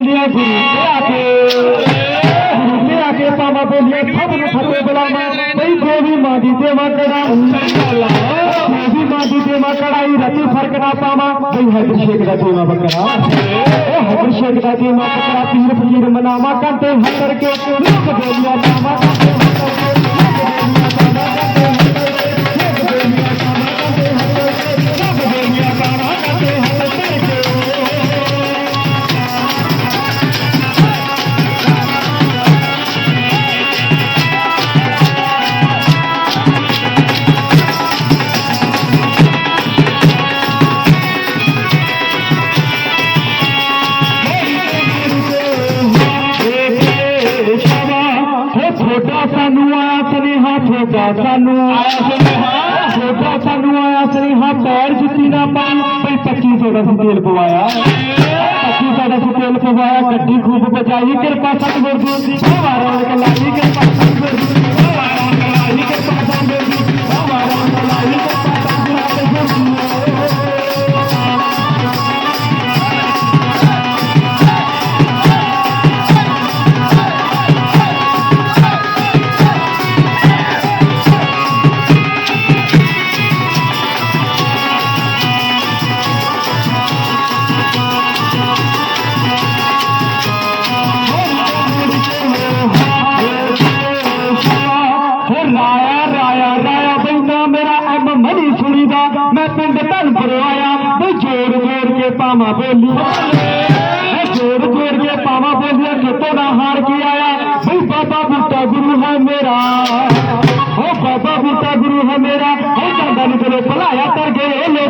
ਲਿਆ ਗੁਰੂ ਤੇ ਆ ਕੇ ਗੁਰੂ ਤੇ ਆ ਕੇ ਪਾਵਾ ਬੋਲੀਏ ਖਬ ਨੂੰ ਫਤਿਹ ਬੁਲਾਵਾ ਬਈ ਦੇਵੀ ਮਾਂ ਦੀ ਦੇਵਾ ਕੜਾ ਦੇਵੀ ਮਾਂ ਦੀ ਦੇਵਾ ਕੜਾਈ ਰਤੀ ਫ਼ਰਕ ਨਾ ਪਾਵਾ ਬਈ ਹਰ ਸ਼ੇਖ ਦਾ ਦੇਵਾ ਬੱਕਰਾ ਉਹ ਹਰ ਸ਼ੇਖ ਦਾ ਦੇਵਾ ਬੱਕਰਾ ਪੀਰ ਫਕੀਰ ਮਨਾਵਾ ਕੰਤੇ ਹੱਥਰ ਛੋਟਾ ਸਾਨੂੰ ਆਇਆ ਸੁਨੇਹਾ ਛੋਟਾ ਸਾਨੂੰ ਆਇਆ ਸੁਨੇਹਾ ਛੋਟਾ ਸਾਨੂੰ ਆਇਆ ਸੁਨੇਹਾ ਪੈਰ ਜੁੱਤੀ ਨਾ ਪਾਈ ਬਈ 2500 ਦਾ ਤੇਲ ਪਵਾਇਆ। 2500 ਦਾ ਸੀ ਤੇਲ ਪਵਾਇਆ ਗੱਡੀ ਖੂਬ ਬਚਾਈ ਕਿਰਪਾ ਸਤਿਗੁਰ ਦੀ। ਹਵਾਰਾਂ ਕਲਾਈ ਕਿਰਪਾ ਸਤਿਗੁਰ ਦੀ। ਅੰਬ ਸੁਣੀਦਾ। ਮੈਂ ਪਿੰਡ ਧਨਪੁਰ ਆਇਆ, ਬਈ ਜੋੜ ਜੋੜ ਕੇ ਪਾਵਾਂ ਬੋਲੀ ਹੋ ਜੋੜ ਜੋੜ ਕੇ ਪਾਵਾਂ ਬੋਲੀਆਂ ਕਿਤੋਂ ਨਾ ਹਾਰ ਕੇ ਆਇਆ। ਬਈ ਬਾਬਾ ਬੁੱਟਾ ਗੁਰੂ ਹੈ ਮੇਰਾ। ਹੋ ਬਾਬਾ ਬੁੱਟਾ ਗੁਰੂ ਹੈ ਮੇਰਾ। ਹੋ ਜਾਂਦਾ ਨੀ ਚਲੋ ਭਲਾਇਆ ਕਰ ਗਏ ਲੋਕ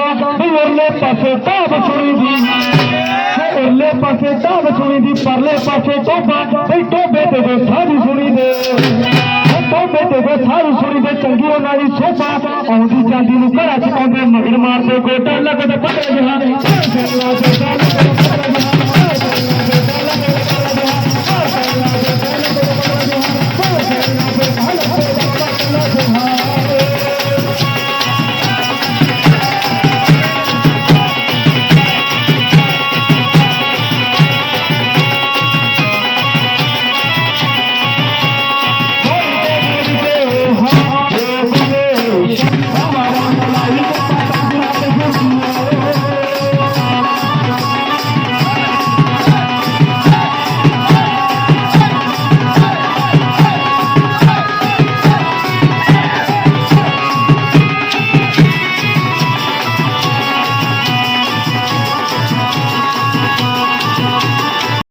ਸੁਣੀਦਾ ਉਹਲੇ ਪਾਸੇ ਢਾਬ ਸੁਣੀ ਦੀ। ਉਹਲੇ ਪਾਸੇ ਢਾਬ ਸੁਣੀਦੀ ਪਰਲੇ ਪਾਸੇ ਟੋਬਾ, ਵੀ ਟੋਬੇ ਤੇ ਦੇ ਸਾਰੀ ਸੁਣੀਦੇ ਹੋ ਟੋਬੇ ਤੇ ਦੇ ਸਾਰੀ ਸੁਣੀਦੇ ਚੰਗੀ ਉਹਨਾਂ ਦੀ ਸੋਭਾ ਆਉਂਦੀ ਜਾਂਦੀ ਨੂੰ ਘਰਾਂ ਚ ਪਾਉਂਦੇ ਮਗਰ ਮਾਰਦੇ, ਗੋਟਾ ਲੱਗਦੇ ਪੱਟੇ ਜਹਾਂ